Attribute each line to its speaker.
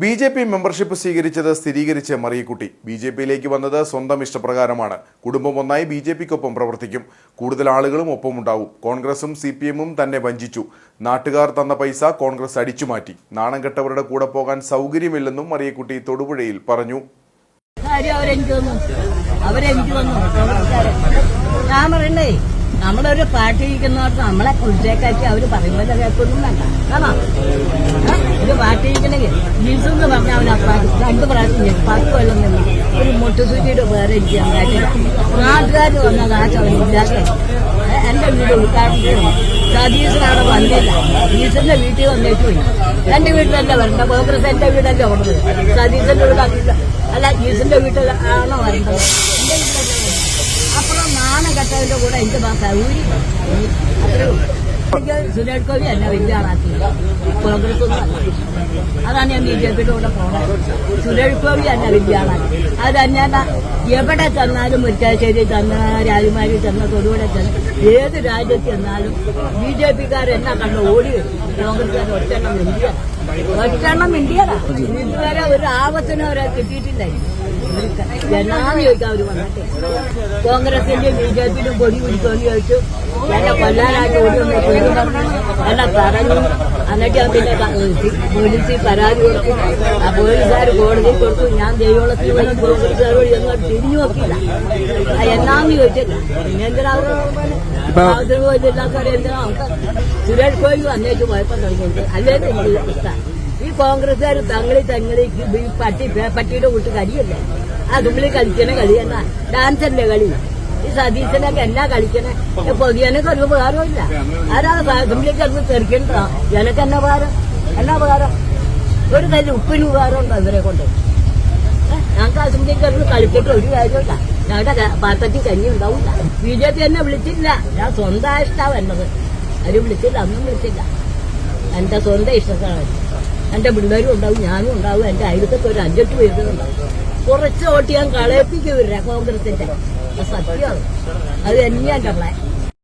Speaker 1: B J P membership സ്വീകരിച്ചത് സ്ഥിരീകരിച്ച് Mariyakutty. B J പിയിലേക്ക് വന്നത് സ്വന്തം ഇഷ്ടപ്രകാരമാണ്. കുടുംബം ഒന്നായി ബി ജെ പിക്കൊപ്പം പ്രവർത്തിക്കും. കൂടുതൽ ആളുകളും ഒപ്പമുണ്ടാവും. കോൺഗ്രസും സി പി എമ്മും തന്നെ വഞ്ചിച്ചു. നാട്ടുകാർ തന്ന പൈസ കോൺഗ്രസ് അടിച്ചുമാറ്റി നാണം കെട്ടവരുടെ കൂടെ പോകാൻ സൗകര്യമില്ലെന്നും മറിയക്കുട്ടി തൊടുപുഴയിൽ പറഞ്ഞു.
Speaker 2: ഞാൻ പറയണ്ടേ? നമ്മളൊരു പാർട്ടി ഇരിക്കുന്നവർക്ക് നമ്മളെ കുഴിച്ചേക്കാക്കി അവർ പറയുമ്പോൾ കേൾക്കൊന്നും വേണ്ട. ആ? ഒരു പാർട്ടി ഇരിക്കണമെങ്കിൽ ജീൻസ് എന്ന് പറഞ്ഞാൽ അവൻ രണ്ട് പ്രാവശ്യം. പത്ത് കൊല്ലം നിന്ന് ഒരു മുട്ടുസൂചിയുടെ പേരെ എനിക്ക് നാട്ടുകാർ വന്നത് ആ ചവനില്ലാതെ എന്റെ വീട് ഉദ്ഘാടനം അവിടെ വന്നില്ല. സതീശന്റെ വീട്ടിൽ വന്നേക്ക് പോയി. എന്റെ വീട്ടിലല്ല വരണ്ട കോൺഗ്രസ് എന്റെ വീടല്ലേ ഉള്ളത്. സതീശന്റെ വീട് അല്ല ജീസന്റെ വീട്ടിൽ ആണോ വരേണ്ടത് എന്റെ വീട്ടിലല്ലേ വരേണ്ടത്. അപ്പോഴും കെട്ടതിന്റെ കൂടെ എനിക്ക് സൗകര്യം സുരേഷ് ഗോപി അല്ല വലിയ കോൺഗ്രസ് അതാണ് ഞാൻ ബി ജെ പിയുടെ കൂടെ പോണത്. സുരേഷ് ഗോപി അല്ല വലിയ എവിടെ ചെന്നാലും മുരിക്കാശ്ശേരി ചെന്ന രാജമാരി ചെന്ന തൊടുപുഴ ചെന്ന് ഏത് രാജ്യത്ത് ചെന്നാലും ബി ജെ പിക്കാർ കണ്ട ഓടി കോൺഗ്രസ്സുകാർ ഒറ്റെണ്ണം ഇന്ത്യ ഒറ്റെണ്ണം ഇതുവരെ ഒരു ആപത്തിനും അവരെ എന്നാന്ന് ചോദിക്കാം അവർ വന്നിട്ട്. കോൺഗ്രസിന്റെയും ബി ജെ പിയിലും പൊടി പിടിക്കുമെന്ന് ചോദിച്ചു. എന്നെ കൊല്ലാനായിട്ട് ഓടി വന്ന് പറഞ്ഞു. എന്നെ പറഞ്ഞു. എന്നിട്ട് ഞാൻ പിന്നെ പോലീസിൽ പരാതി കൊടുത്തു. ആ പോലീസുകാർ കോടതിയിൽ കൊടുത്തു. ഞാൻ ദൈവളത്തിൽ വന്ന് പോലീസുകാരോട് ചെന്നോട്ട് തിരിഞ്ഞു നോക്കിയില്ല. എന്നാന്ന് ചോദിച്ചില്ല. പിന്നെ എന്തിനാ പോയില്ലാത്തവരെ എന്തിനാ? സുരേഷ് ഗോപി വന്നേക്ക് പോയപ്പോ തുടങ്ങിയിട്ട് അല്ലേ ഇഷ്ടം ഈ കോൺഗ്രസ്സുകാർ തങ്ങളി തങ്ങളി പട്ടി പട്ടിയുടെ കൂട്ട് കരിയല്ലേ ആ തുള്ളി കളിക്കണ കളി എന്നാ? ഡാൻസല്ലേ കളി? ഈ സതീശനൊക്കെ എന്നാ കളിക്കണേ? പൊതിയനൊക്കെ ഒരു ഉപകാരമില്ല ആരാ തുള്ളി കിടന്ന് തെറിക്കണ്ടോ? എനക്ക് എന്നാ ഉപകാരം? എന്നാ ഉപകാരം? ഒരു കല്ല് ഉപ്പിന് ഉപകാരം ഉണ്ടോ ഇവരെ കൊണ്ട്? ഞങ്ങൾക്ക് ഞങ്ങൾക്ക് അസംബ്ലി കിടന്ന് കളിക്കട്ടെ ഒരു കാര്യമില്ല ഞങ്ങളുടെ പാത്രത്തിൽ കഞ്ഞി ഉണ്ടാവില്ല. ബി ജെ പി എന്നെ വിളിച്ചില്ല. ഞാൻ സ്വന്തം ഇഷ്ടമാണ് വന്നത് ആരും വിളിച്ചില്ല അന്നും വിളിച്ചില്ല. എന്റെ സ്വന്തം ഇഷ്ടത്താണ് എന്റെ പിള്ളേരും ഉണ്ടാവും ഞാനും ഉണ്ടാവും എന്റെ അയലത്തൊക്കെ ഒരു അഞ്ചെട്ട് പേരുണ്ടാവും കുറച്ച് വോട്ട് ഞാൻ കളയിപ്പിക്കും കോൺഗ്രസിന്റെ. സത്യമാണ്. അത് തന്നെയാണ് പ്ലാൻ